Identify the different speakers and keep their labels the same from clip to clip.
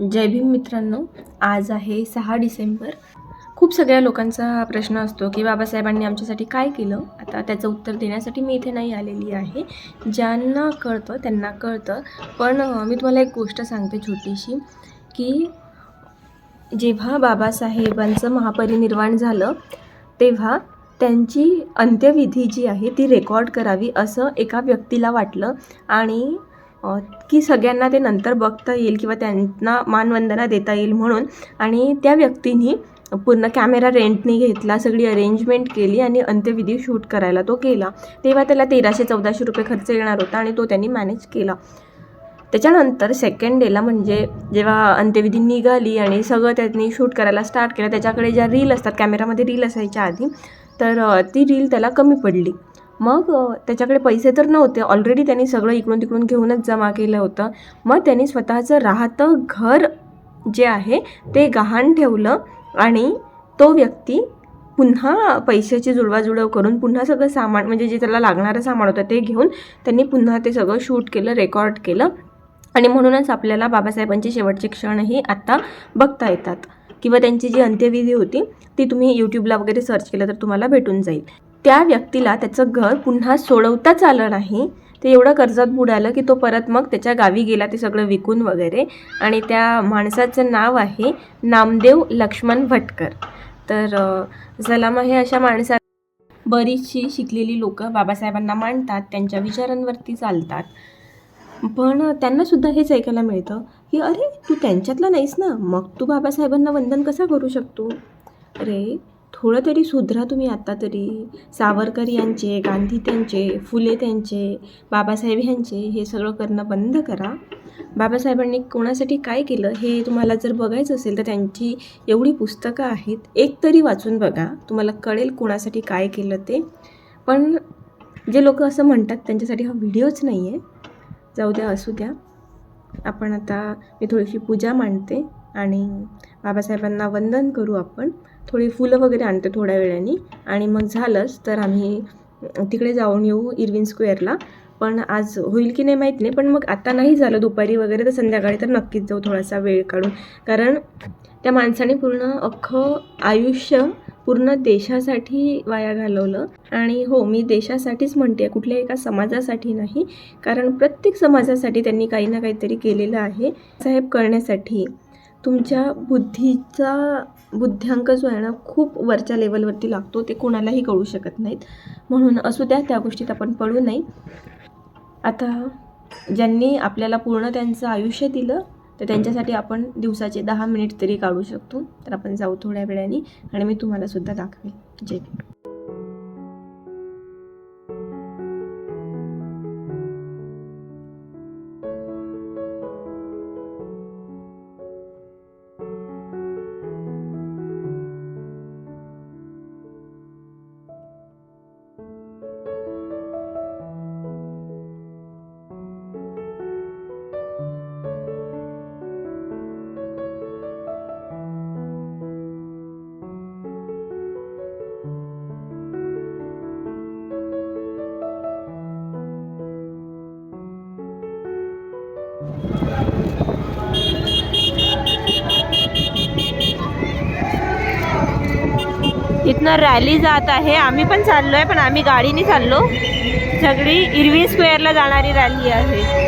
Speaker 1: जय भीम मित्रांनो आज आहे सहा डिसेंबर. खूप सगळ्या लोकांचा हा प्रश्न असतो की बाबासाहेबांनी आमच्यासाठी काय केलं? आता त्याचं उत्तर देण्यासाठी मी इथे नाही आलेली आहे. ज्यांना कळतं त्यांना कळतं. पण मी तुम्हाला एक गोष्ट सांगते छोटीशी की जेव्हा बाबासाहेबांचं महापरिनिर्वाण झालं तेव्हा त्यांची अंत्यविधी जी आहे ती रेकॉर्ड करावी असं एका व्यक्तीला वाटलं. आणि की सगळ्यांना ते नंतर बघता येईल किंवा त्यांना मानवंदना देता येईल म्हणून. आणि त्या व्यक्तींनी पूर्ण कॅमेरा रेंटने घेतला सगळी अरेंजमेंट केली आणि अंत्यविधी शूट करायला तो केला. तेव्हा त्याला तेराशे चौदाशे रुपये खर्च येणार होता आणि तो त्यांनी मॅनेज केला. त्याच्यानंतर सेकंड डेला म्हणजे जेव्हा अंत्यविधी निघाली आणि सगळं त्यांनी शूट करायला स्टार्ट केलं त्याच्याकडे ज्या रील असतात कॅमेरामध्ये रील असायच्या आधी तर ती रील त्याला कमी पडली. मग त्याच्याकडे पैसे तर नव्हते. ऑलरेडी त्यांनी सगळं इकडून तिकडून घेऊनच जमा केलं होतं. मग त्यांनी स्वतःचं राहतं घर जे आहे ते गहाण ठेवलं आणि तो व्यक्ती पुन्हा पैशाची जुळवाजुळव करून पुन्हा सगळं सामान म्हणजे जे त्याला लागणारं सामान होतं ते घेऊन त्यांनी पुन्हा ते सगळं शूट केलं रेकॉर्ड केलं. आणि म्हणूनच आपल्याला बाबासाहेबांचे शेवटचे क्षणही आत्ता बघता येतात. किंवा त्यांची जी अंत्यविधी होती ती तुम्ही यूट्यूबला वगैरे सर्च केलं तर तुम्हाला भेटून जाईल. त्या व्यक्तीला त्याचं घर पुन्हा सोडवताच आलं नाही. ते एवढं कर्जात बुडालं की तो परत मग त्याच्या गावी गेला ते सगळं विकून वगैरे. आणि त्या माणसाचं नाव आहे नामदेव लक्ष्मण भटकर. तर जलामा हे अशा माणसा बरीचशी शिकलेली लोक बाबासाहेबांना मांडतात त्यांच्या विचारांवरती चालतात. पण त्यांनासुद्धा हेच ऐकायला मिळतं की अरे तू त्यांच्यातला नाहीस ना? मग तू बाबासाहेबांना वंदन कसं करू शकतो? अरे थोडं तरी सुधरा तुम्ही आत्ता तरी. सावरकर यांचे गांधी त्यांचे फुले त्यांचे बाबासाहेब यांचे हे सगळं करणं बंद करा. बाबासाहेबांनी कोणासाठी काय केलं हे तुम्हाला जर बघायचं असेल तर त्यांची एवढी पुस्तकं आहेत. एक तरी वाचून बघा तुम्हाला कळेल कोणासाठी काय केलं ते. पण जे लोक असं म्हणतात त्यांच्यासाठी हा व्हिडिओच नाही आहे जाऊ द्या असू द्या. आपण आता मी थोडीशी पूजा मांडते आणि बाबासाहेबांना वंदन करू आपण. थोडी फुलं वगैरे आणतो थोड्या वेळाने. आणि मग झालंच तर आम्ही तिकडे जाऊन येऊ इरविन स्क्वेअरला. पण आज होईल की नाही माहीत नाही. पण मग आता नाही झालं. दुपारी वगैरे तर संध्याकाळी तर नक्कीच जाऊ थोडासा वेळ काढून. कारण त्या माणसाने पूर्ण अख्खं आयुष्य पूर्ण देशासाठी वाया घालवलं. आणि हो मी देशासाठीच म्हणते कुठल्या एका समाजासाठी नाही. कारण प्रत्येक समाजासाठी त्यांनी काही ना काहीतरी केलेलं आहे. साहेब करण्यासाठी. तुमच्या बुद्धीचा बुद्ध्यांक जो आहे ना खूप वरच्या लेवलवरती लागतो ते कोणालाही कळू शकत नाहीत. म्हणून असू द्या त्या गोष्टीत आपण पडू नाही आता ज्यांनी आपल्याला पूर्ण त्यांचं आयुष्य दिलं तर त्यांच्यासाठी आपण दिवसाचे दहा मिनिट तरी काढू शकतो. तर आपण जाऊ थोड्या वेळाने आणि मी तुम्हाला सुद्धा दाखवेन. जय
Speaker 2: इथनं रॅली जात आहे. आम्ही पण चाललोय पण आम्ही गाडीने चाललो. सगळी इरवी स्क्वेअरला जाणारी रॅली आहे.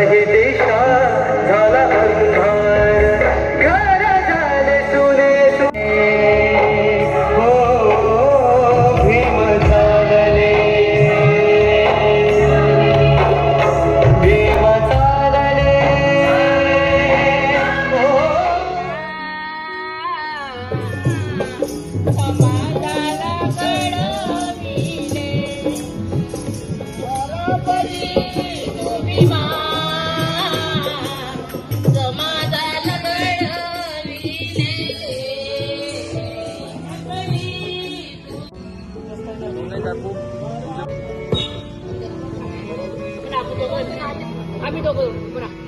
Speaker 3: पंडिता नाही दिशा झाला अंधार. घर झाले सुने सुने. हो भीम चालले. भीम चालले. हो.
Speaker 2: aku.
Speaker 3: Kenapa tu? Kami tu? Kenapa?